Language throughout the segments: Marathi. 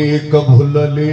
कुणी कभुलले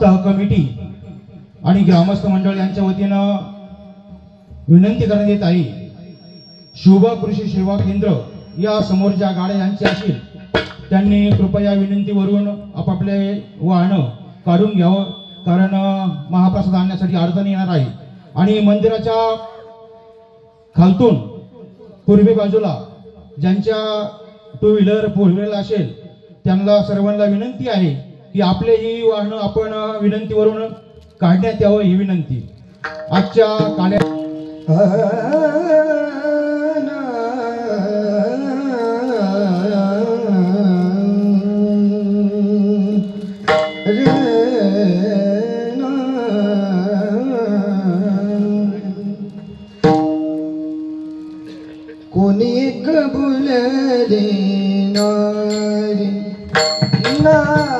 सप्ताह कमिटी आणि ग्रामस्थ मंडळ यांच्या वतीनं विनंती करण्यात येत आहे शुभ कृषी सेवा केंद्र या समोर ज्या गाड्या यांच्या असतील त्यांनी कृपया विनंतीवरून आपापले वाहनं काढून घ्यावं कारण महाप्रसाद आणण्यासाठी अडचण येणार आहे. आणि मंदिराच्या खालतून पूर्वी बाजूला ज्यांच्या टू व्हीलर फोर व्हीलर असेल त्यांना सर्वांना विनंती आहे की आपले ही वाहनं आपण विनंतीवरून काढण्यात यावं ही विनंती. आजच्या काल्या कोणी कबुलले नारी ना